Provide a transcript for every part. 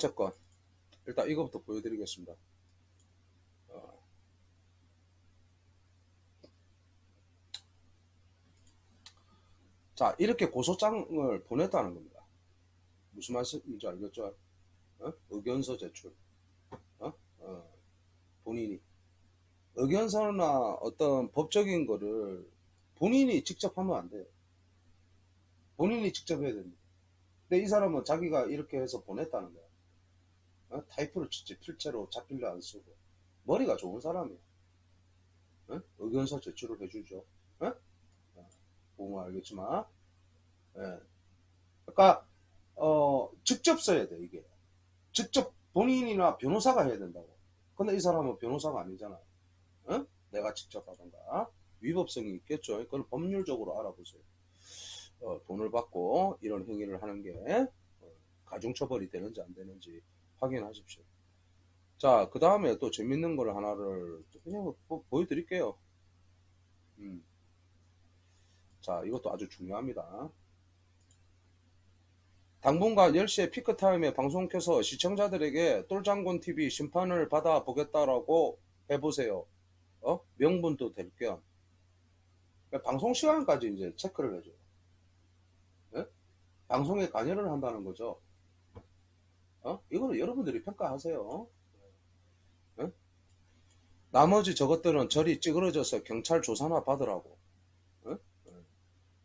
첫 번째 건 일단 이거부터 보여드리겠습니다. 어. 자 이렇게 고소장을 보냈다는 겁니다. 무슨 말씀인지 알겠죠? 어? 의견서 제출. 어? 어. 본인이 의견서나 어떤 법적인 거를 본인이 직접 하면 안 돼요. 본인이 직접 해야 됩니다. 근데 이 사람은 자기가 이렇게 해서 보냈다는 거야. 어? 타이프를 진짜 필체로 잡힐려 안 쓰고 머리가 좋은 사람이야. 어? 의견서 제출을 해주죠. 어? 보면 알겠지만, 예. 그러니까 어, 직접 써야 돼 이게. 직접 본인이나 변호사가 해야 된다고. 근데 이 사람은 변호사가 아니잖아. 어? 내가 직접 하던가 위법성이 있겠죠. 그건 법률적으로 알아보세요. 어, 돈을 받고 이런 행위를 하는 게 어, 가중처벌이 되는지 안 되는지 확인하십시오. 자, 그 다음에 또 재밌는 걸 하나를 또 그냥 보, 보여드릴게요. 음. 자, 이것도 아주 중요합니다. 당분간 10시에 피크타임에 방송 켜서 시청자들에게 똘장군 TV 심판을 받아 보겠다라고 해보세요. 어? 명분도 될 겸. 방송 시간까지 이제 체크를 해줘요. 예? 방송에 관여를 한다는 거죠. 어? 이거는 여러분들이 평가하세요. 예? 나머지 저것들은 저리 찌그러져서 경찰 조사나 받으라고.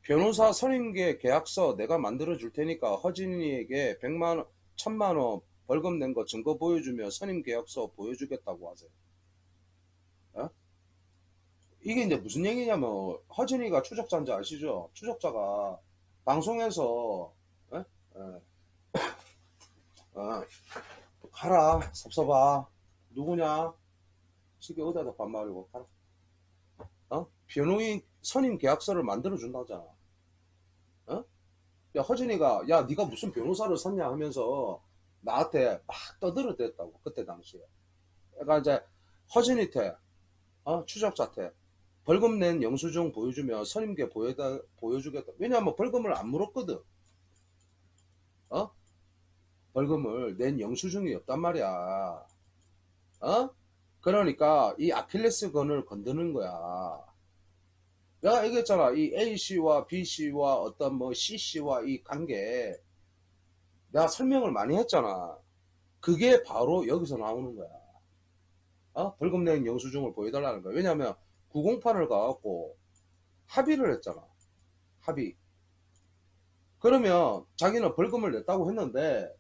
변호사 선임계 계약서 내가 만들어 줄 테니까 허진이에게 100만 원, 1000만 원 벌금 낸 거 증거 보여주며 선임 계약서 보여주겠다고 하세요. 어? 이게 이제 무슨 얘기냐면 허진이가 추적자인지 아시죠? 추적자가 방송에서 에? 에. 어, 가라 섭섭아 누구냐 시계 어디다 반말이고 가라 어? 변호인 선임 계약서를 만들어 준다잖아 어? 야 허진이가 야 네가 무슨 변호사를 샀냐 하면서 나한테 막 떠들어댔다고 그때 당시에 그러니까 이제 허진이한테 어? 추적자한테 벌금 낸 영수증 보여주면 선임계 보여다, 보여주겠다. 왜냐하면 벌금을 안 물었거든. 어? 벌금을 낸 영수증이 없단 말이야. 어? 그러니까 이 아킬레스건을 건드는 거야. 내가 얘기했잖아. 이 A씨와 B씨와 어떤 뭐 C씨와 이 관계 내가 설명을 많이 했잖아. 그게 바로 여기서 나오는 거야. 어? 벌금 낸 영수증을 보여달라는 거야. 왜냐면 908을 가갖고 합의를 했잖아. 합의. 그러면 자기는 벌금을 냈다고 했는데,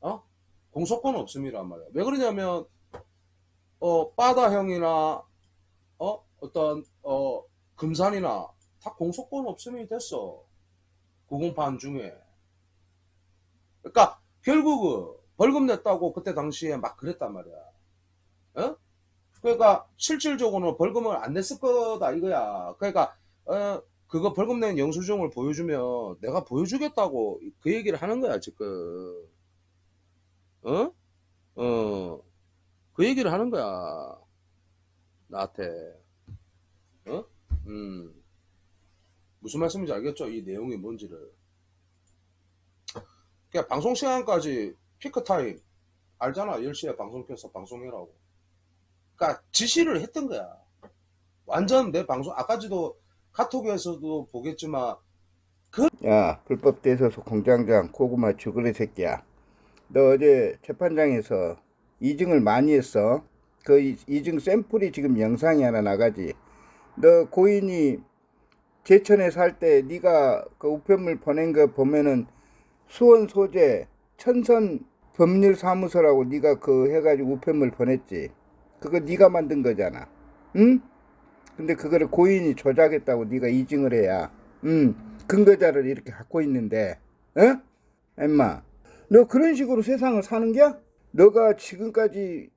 어? 공소권 없음이란 말이야. 왜 그러냐면, 어, 빠다 형이나, 어, 어떤, 어, 금산이나 다 공소권 없음이 됐어. 908 중에. 그러니까, 결국은 벌금 냈다고 그때 당시에 막 그랬단 말이야. 어? 그러니까 실질적으로는 벌금을 안 냈을 거다 이거야. 그러니까 어 그거 벌금 낸 영수증을 보여주면 내가 보여주겠다고 그 얘기를 하는 거야 지금. 어? 어. 그 얘기를 하는 거야. 나한테. 어? 음. 무슨 말씀인지 알겠죠? 이 내용이 뭔지를. 그냥 방송 시간까지 피크 타임 알잖아. 10시에 방송 켜서 방송해라고. 그러니까 지시를 했던 거야. 완전 내 방송 아까지도 카톡에서도 보겠지만 야, 불법 대소소 공장장 고구마 죽으리 새끼야. 너 어제 재판장에서 이증을 많이 했어. 그 이- 이증 샘플이 지금 영상이 하나 나가지. 너 고인이 제천에 살 때 네가 그 우편물 보낸 거 보면은 수원 소재 천선 법률 사무소라고 네가 그 해가지고 우편물 보냈지. 그거 네가 만든 거잖아. 응? 근데 그거를 고인이 조작했다고 네가 이증을 해야. 응. 근거자를 이렇게 갖고 있는데, 어? 엠마, 너 그런 식으로 세상을 사는 겨? 너가 지금까지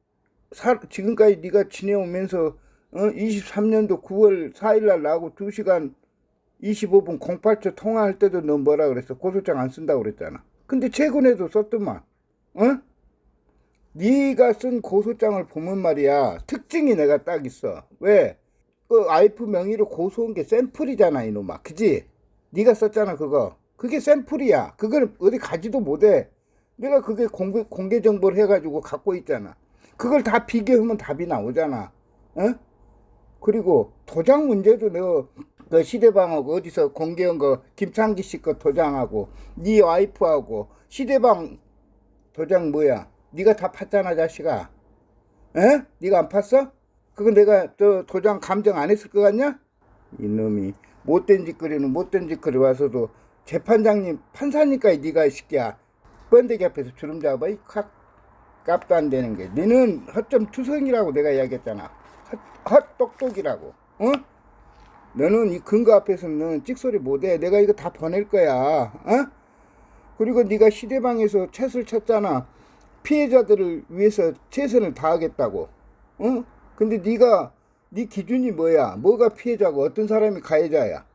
사, 지금까지 네가 지내오면서 어? 23년도 9월 4일 날 나하고 2시간 25분 08초 통화할 때도 너 뭐라 그랬어? 고소장 안 쓴다고 그랬잖아. 근데 최근에도 썼더만. 어? 네가 쓴 고소장을 보면 말이야. 특징이 내가 딱 있어. 왜? 그 아이프 명의로 고소한 게 샘플이잖아, 이놈아. 그지? 네가 썼잖아, 그거. 그게 샘플이야. 그걸 어디 가지도 못해. 내가 그게 공개, 공개 정보를 해가지고 갖고 있잖아. 그걸 다 비교하면 답이 나오잖아. 어? 그리고 도장 문제도 너, 그 시대방하고 어디서 공개한 거, 김창기 씨 거 도장하고, 네 와이프하고, 시대방 도장 뭐야? 네가 다 팠잖아, 자식아. 에? 네가 안 팠어? 그거 내가 저 도장 감정 안 했을 것 같냐? 이놈이 못된 짓거리는 못된 짓거리 와서도 재판장님 판사니까 네가 이 새끼야 번데기 앞에서 주름 잡아 이 카- 값도 안 되는 게 너는 허점 투성이라고 내가 이야기했잖아 헛, 헛똑똑이라고 어? 너는 이 근거 앞에서는 찍소리 못해 내가 이거 다 보낼 거야 어? 그리고 네가 시대방에서 채를 쳤잖아 피해자들을 위해서 최선을 다하겠다고 어? 근데 네가 네 기준이 뭐야? 뭐가 피해자고 어떤 사람이 가해자야?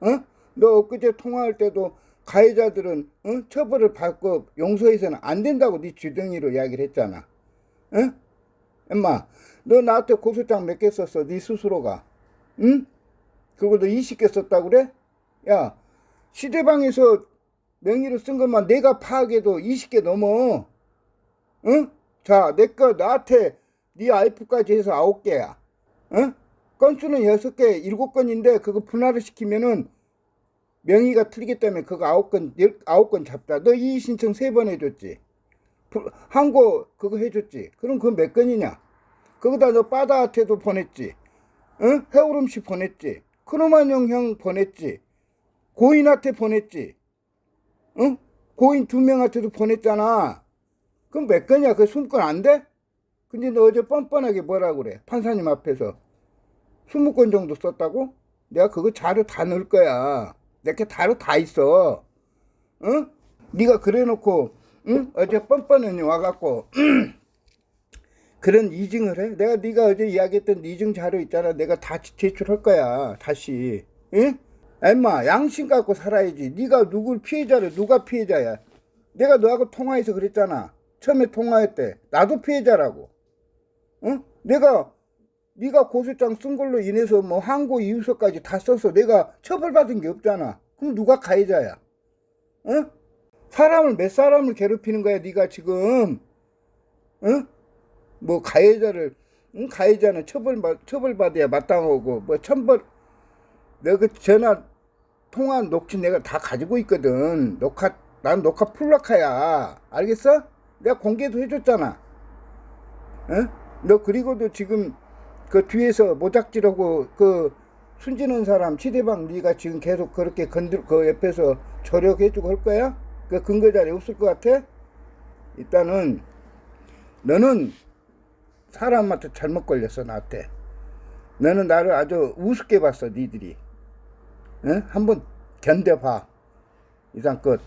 어? 너 엊그제 통화할 때도 가해자들은 어? 처벌을 받고 용서해서는 안 된다고 네 주둥이로 이야기를 했잖아. 어? 엄마, 너 나한테 고소장 몇 개 썼어? 네 스스로가. 응? 그것도 20개 썼다고 그래? 야, 시대방에서 명의로 쓴 것만 내가 파악해도 20개 넘어. 응? 자, 내 거 나한테 네 아이프까지 해서 9개야. 어? 건수는 6개, 7건인데 그거 분할을 시키면은 명의가 틀리기 때문에 그거 9건, 9건 잡자. 너 이의 신청 3번 해줬지. 부- 항고 그거 해줬지. 그럼 그건 몇 건이냐? 거기다 너 빠다한테도 보냈지. 어? 해오름 씨 보냈지. 크로만용 형 보냈지. 고인한테 보냈지. 응? 고인 두 명한테도 보냈잖아. 그럼 몇 건이야? 그 숨건 안 돼? 근데 너 어제 뻔뻔하게 뭐라 그래? 판사님 앞에서 20건 정도 썼다고? 내가 그거 자료 다 넣을 거야. 내게 자료 다 있어. 응? 네가 그래놓고 응? 어제 뻔뻔하니 와갖고 그런 이증을 해? 내가 네가 어제 이야기했던 이증 자료 있잖아. 내가 다 지- 제출할 거야. 다시. 응? 엄마 양심 갖고 살아야지. 네가 누굴 피해자를 누가 피해자야? 내가 너하고 통화해서 그랬잖아. 처음에 통화했대. 나도 피해자라고. 응? 내가 네가 고소장 쓴 걸로 인해서 뭐 항고 이유서까지 다 써서 내가 처벌받은 게 없잖아. 그럼 누가 가해자야? 응? 사람을 몇 사람을 괴롭히는 거야 네가 지금? 응? 뭐 가해자를 응? 가해자는 처벌받 처벌받아야 마땅하고 뭐 천벌 내가 그 전화 통화 녹취 내가 다 가지고 있거든. 녹화 난 녹화 풀락하야. 알겠어? 내가 공개도 해줬잖아. 응? 너 그리고도 지금 그 뒤에서 모작질하고 그 순진한 사람 시대방 네가 지금 계속 그렇게 건들 그 옆에서 조력해주고 할 거야? 그 근거 자리 없을 것 같아? 일단은 너는 사람한테 잘못 걸렸어 나한테. 너는 나를 아주 우습게 봤어 니들이. 응? 한번 견뎌봐. 이상 끝.